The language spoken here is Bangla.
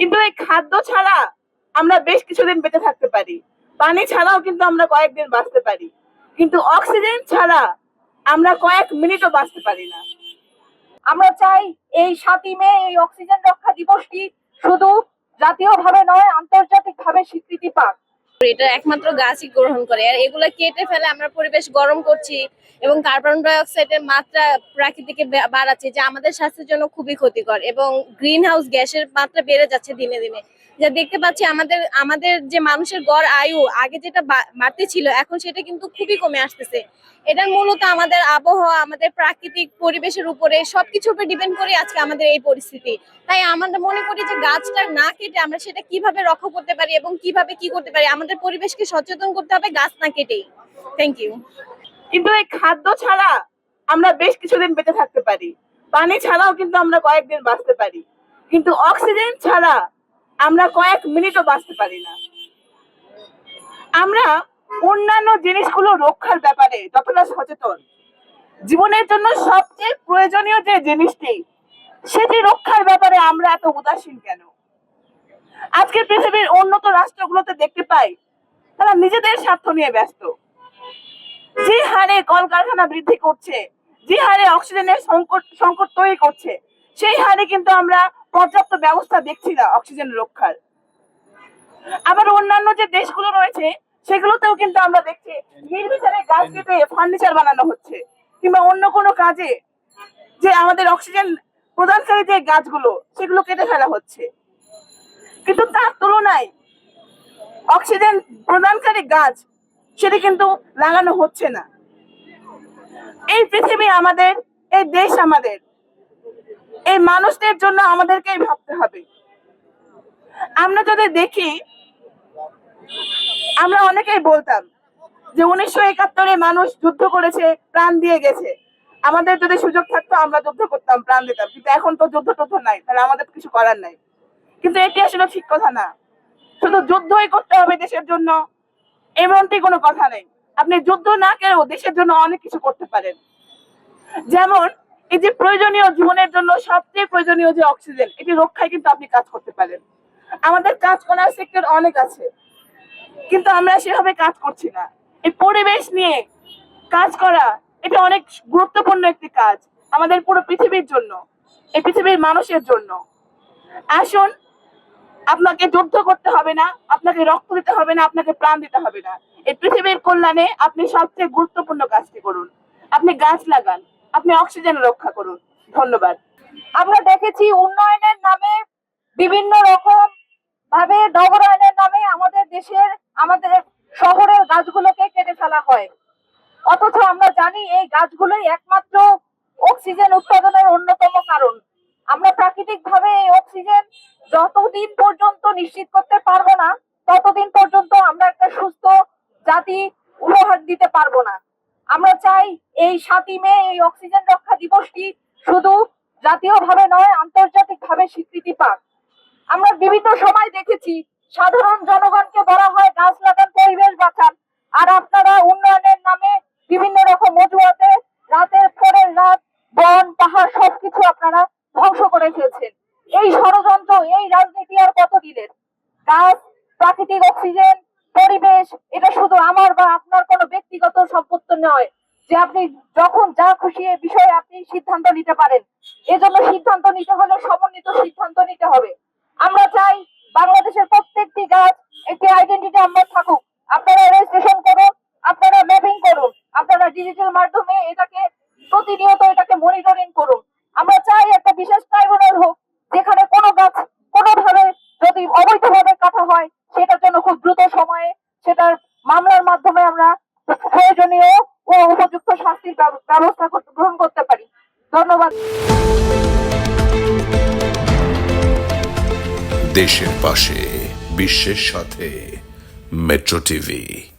কিন্তু এই খাদ্য ছাড়া আমরা বেশ কিছুদিন বেঁচে থাকতে পারি। পানি ছাড়াও কিন্তু আমরা কয়েকদিন বাঁচতে পারি। কিন্তু অক্সিজেন ছাড়া আমরা কয়েক মিনিটও বাঁচতে পারি না। আমরা চাই এই সাতই মে এই অক্সিজেন রক্ষা দিবসটি শুধু জাতীয়ভাবে নয়, আন্তর্জাতিকভাবে স্বীকৃতি পাক। এটা একমাত্র গাছই গ্রহণ করে। আর এগুলো কেটে ফেলে আমরা পরিবেশ গরম করছি এবং কার্বন ডাই অক্সাইডের মাত্রা প্রাকৃতিকে বাড়াচ্ছি, যা আমাদের স্বাস্থ্যের জন্য খুবই ক্ষতিকর এবং গ্রিন হাউস গ্যাসের মাত্রা বেড়ে যাচ্ছে দিনে দিনে। যা দেখতে পাচ্ছি, আমাদের আমাদের যে মানুষের গড় আয়ু, আগে যেটা বাড়তি ছিল, এখন সেটা কিন্তু খুবই কমে আসতেছে। এটার মূলত আমাদের আবহাওয়া, আমাদের প্রাকৃতিক পরিবেশের উপরে সবকিছুর ডিপেন্ড করে আজকে আমাদের এই পরিস্থিতি। তাই আমরা মনে করি যে গাছটা না কেটে আমরা সেটা কীভাবে রক্ষা করতে পারি এবং কীভাবে কি করতে পারি, আমাদের পরিবেশকে সচেতন করতে হবে গাছ না কেটেই। থ্যাংক ইউ কিন্তু এই খাদ্য ছাড়া আমরা বেশ কিছুদিন বেঁচে থাকতে পারি। পানি ছাড়াও কিন্তু আমরা কয়েকদিন বাঁচতে পারি। কিন্তু অক্সিজেন ছাড়া আমরা কয়েক মিনিটও বাঁচতে পারি না। আমরা অন্যান্য জিনিসগুলো রক্ষার ব্যাপারে যতটা সচেতন, জীবনের জন্য সবচেয়ে প্রয়োজনীয় যে জিনিসটি, সেটি রক্ষার ব্যাপারে আমরা এত উদাসীন কেন? আজকে পৃথিবীর উন্নত রাষ্ট্রগুলোতে দেখতে পাই, তারা নিজেদের স্বার্থ নিয়ে ব্যস্ত। যে হারে কলকারখানা বৃদ্ধি করছে, যে হারে অক্সিজেনের সংকট সংকট তৈরি করছে, সেই হারে কিন্তু আমরা পর্যাপ্ত ব্যবস্থা দেখছি না অক্সিজেন রক্ষার। আবার অন্যান্য যে দেশগুলো রয়েছে, সেগুলোতেও কিন্তু আমরা দেখছি নির্বিচারে গাছ কেটে ফার্নিচার বানানো হচ্ছে, কিংবা অন্য কোনো কাজে যে আমাদের অক্সিজেন প্রদানকারী যে গাছগুলো, সেগুলো কেটে ফেলা হচ্ছে। কিন্তু তার তুলনায় অক্সিজেন প্রদানকারী গাছ সেটি কিন্তু লাগানো হচ্ছে না। এই পৃথিবী আমাদের, এই দেশ আমাদের এই মানুষদের জন্য আমাদেরকেই ভাবতে হবে। আমরা যদি দেখি, আমরা অনেকেই বলতাম যে উনিশশো একাত্তরে মানুষ যুদ্ধ করেছে, প্রাণ দিয়ে গেছে। আমাদের যদি সুযোগ থাকতো, আমরা যুদ্ধ করতাম, প্রাণ দিতাম। কিন্তু এখন তো যুদ্ধ টুদ্ধ নাই, তাহলে আমাদের কিছু করার নাই। কিন্তু এটি আসলে ঠিক কথা না। শুধু যুদ্ধই করতে হবে দেশের জন্য, এমনটি কোনো কথা নেই। আপনি যুদ্ধ না করেও দেশের জন্য অনেক কিছু করতে পারেন। যেমন এই যে প্রয়োজনীয় জীবনের জন্য সবচেয়ে প্রয়োজনীয় যে অক্সিজেন, এটি রক্ষায় কিন্তু আপনি কাজ করতে পারেন। আমাদের কাজ করার সেক্টর অনেক আছে, কিন্তু আমরা সেভাবে কাজ করছি না। এই পরিবেশ নিয়ে কাজ করা, এটা অনেক গুরুত্বপূর্ণ একটি কাজ আমাদের পুরো পৃথিবীর জন্য, এই পৃথিবীর মানুষের জন্য। আসুন, আপনাকে যুদ্ধ করতে হবে না, আপনাকে রক্ত দিতে হবে না, আপনাকে প্রাণ দিতে হবে না। এই পৃথিবীর কল্যাণে আপনি সবচেয়ে গুরুত্বপূর্ণ কাজটি করুন। আপনি গাছ লাগান আপনি অক্সিজেন রক্ষা করুন। ধন্যবাদ। আমরা দেখেছি উন্নয়নের নামে বিভিন্ন রকম ভাবে নগরায়নের নামে আমাদের দেশের, আমাদের শহরের গাছগুলোকে কেটে ফেলা হয়। অথচ আমরা জানি এই গাছগুলোই একমাত্র অক্সিজেন উৎপাদনের অন্যতম কারণ। আমরা প্রাকৃতিক ভাবে এই অক্সিজেন যতদিন পর্যন্ত নিশ্চিত করতে পারব না, ততদিন পর্যন্ত আমরা একটা সুস্থ জাতি উপহার দিতে পারব না। আমরা চাই এই সাতই মে, এই অক্সিজেন রক্ষা দিবসটি শুধু জাতীয়ভাবে নয়, আন্তর্জাতিকভাবে স্বীকৃতি পাক। আমরা বিভিন্ন সময় দেখেছি, সাধারণ জনগণকে বলা হয় গাছ লাগান পরিবেশ বাঁচান। আর আপনারা উন্নয়নের নামে বিভিন্ন রকম অজুহাতে রাতের পরের রাত, বন, পাহাড় সবকিছু আপনারা ধ্বংস করে ফেলছেন। এই ষড়যন্ত্র, এই রাজনীতি আর কত দিনের গাছ, প্রাকৃতিক অক্সিজেন পরিবেশ, এটা শুধু আমার বা আপনার কোনো ব্যক্তিগত সম্পত্তি নয় যে আপনি যখন যা খুশি এ বিষয়ে আপনি সিদ্ধান্ত নিতে পারেন। এজন্য সিদ্ধান্ত নিতে হলে সমন্বিত সিদ্ধান্ত নিতে হবে। আমরা চাই বাংলাদেশের প্রত্যেকটি গাছ একটি আইডেন্টিটি নাম্বার থাকুক আপনারা রেজিস্ট্রেশন করুন আপনারা ম্যাপিং করুন আপনারা ডিজিটাল মাধ্যমে এটাকে প্রতিনিয়ত এটাকে মনিটরিং করুন আমরা চাই একটা বিশেষ ট্রাইব্যুনাল হোক যেখানে কোনো গাছ কোনোভাবে যদি অবৈধভাবে কাটা হয় সেটার জন্য খুব দ্রুত সময়ে সেটার মামলার মাধ্যমে আমরা প্রয়োজনীয় ও উপযুক্ত শাস্তির ব্যব- ব্যবস্থা গ্রহণ করতে পারি। ধন্যবাদ। দেশের পাশে, বিশ্বের সাথে, মেট্রো টিভি।